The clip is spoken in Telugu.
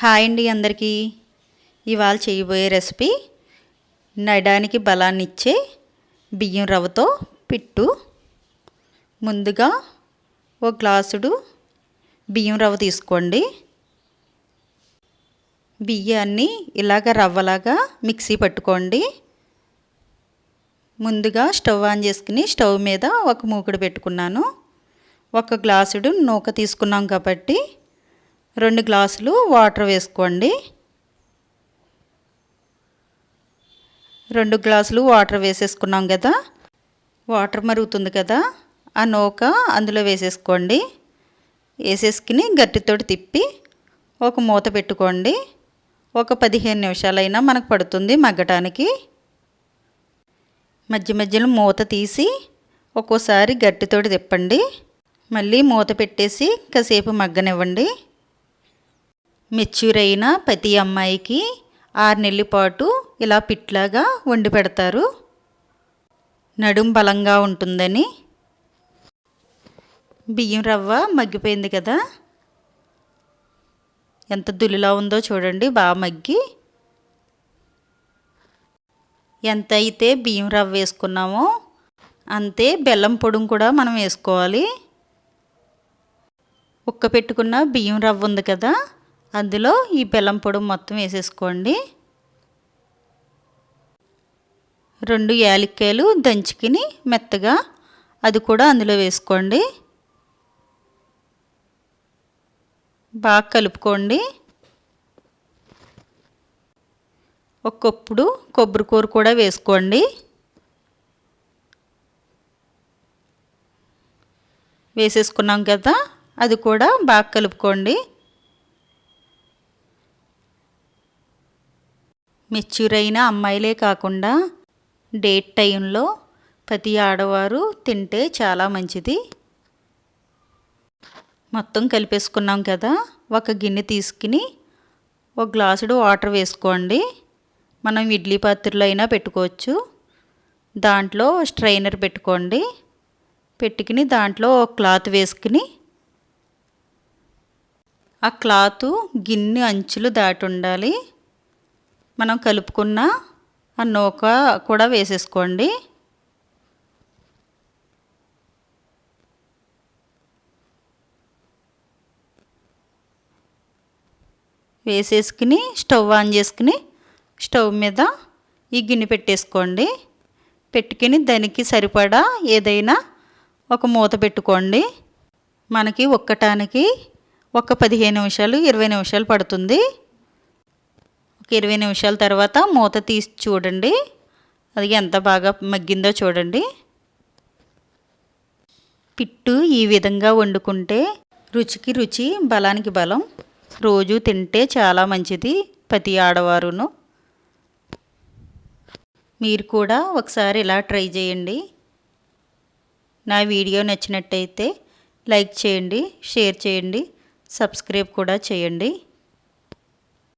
హాయ్ అండి అందరికీ. ఇవాళ చేయబోయే రెసిపీ నడానికి బలాన్ని ఇచ్చే బియ్యం రవ్వతో పిట్టు. ముందుగా ఒక గ్లాసుడు బియ్యం రవ్వ తీసుకోండి. బియ్యాన్ని ఇలాగ రవ్వలాగా మిక్సీ పట్టుకోండి. ముందుగా స్టవ్ ఆన్ చేసుకుని స్టవ్ మీద ఒక మూకుడు పెట్టుకున్నాను. ఒక గ్లాసుడు నూక తీసుకున్నాం కాబట్టి రెండు గ్లాసులు వాటర్ వేసుకోండి. రెండు గ్లాసులు వాటర్ వేసేసుకున్నాం కదా. వాటర్ మరుగుతుంది కదా. ఆ నూక అందులో వేసేసుకోండి. వేసేసుకుని గట్టితోటి తిప్పి ఒక మూత పెట్టుకోండి. ఒక పదిహేను నిమిషాలైనా మనకు పడుతుంది మగ్గటానికి. మధ్య మధ్యలో మూత తీసి ఒక్కోసారి గట్టితోటి తిప్పండి. మళ్ళీ మూత పెట్టేసి కాసేపు మగ్గనివ్వండి. మెచ్యూర్ అయిన ప్రతి అమ్మాయికి ఆరు నెలల పాటు ఇలా పిట్లాగా వండి పెడతారు. నడుం బలంగా ఉంటుందని. బియ్యం రవ్వ మగ్గిపోయింది కదా. ఎంత దులిలా ఉందో చూడండి బాగా మగ్గి. ఎంత అయితే బియ్యం రవ్వ వేసుకున్నామో అంతే బెల్లం పొడుం కూడా మనం వేసుకోవాలి. ఉక్క పెట్టుకున్న బియ్యం రవ్వ ఉంది కదా. అందులో ఈ బెల్లం పొడి మొత్తం వేసేసుకోండి. రెండు యాలక్కాయలు దంచుకుని మెత్తగా అది కూడా అందులో వేసుకోండి. బాగా కలుపుకోండి. ఒక్కొప్పుడు కొబ్బరి కూర కూడా వేసుకోండి. వేసేసుకున్నాం కదా అది కూడా బాగా కలుపుకోండి. మెచ్యూర్ అయిన అమ్మాయిలే కాకుండా డేట్ టైంలో ప్రతి ఆడవారు తింటే చాలా మంచిది. మొత్తం కలిపేసుకున్నాం కదా ఒక గిన్నె తీసుకుని ఒక గ్లాసుడు వాటర్ వేసుకోండి. మనం ఇడ్లీ పాత్రలో అయినా పెట్టుకోవచ్చు. దాంట్లో స్ట్రైనర్ పెట్టుకోండి. పెట్టుకుని దాంట్లో ఒక క్లాత్ వేసుకుని ఆ క్లాత్ గిన్నె అంచులు దాటి ఉండాలి. మనం కలుపుకున్న ఆ నూక కూడా వేసేసుకోండి. వేసేసుకుని స్టవ్ ఆన్ చేసుకుని స్టవ్ మీద ఈ గిన్నె పెట్టేసుకోండి. పెట్టుకుని దానికి సరిపడా ఏదైనా ఒక మూత పెట్టుకోండి. మనకి ఒక్కటానికి ఒక పదిహేను నిమిషాలు ఇరవై నిమిషాలు పడుతుంది. ఒక ఇరవై నిమిషాల తర్వాత మూత తీసి చూడండి. అది ఎంత బాగా మగ్గిందో చూడండి. పిట్టు ఈ విధంగా వండుకుంటే రుచికి రుచి బలానికి బలం. రోజు తింటే చాలా మంచిది ప్రతి ఆడవారును. మీరు కూడా ఒకసారి ఇలా ట్రై చేయండి. నా వీడియో నచ్చినట్టయితే లైక్ చేయండి షేర్ చేయండి సబ్స్క్రైబ్ కూడా చేయండి.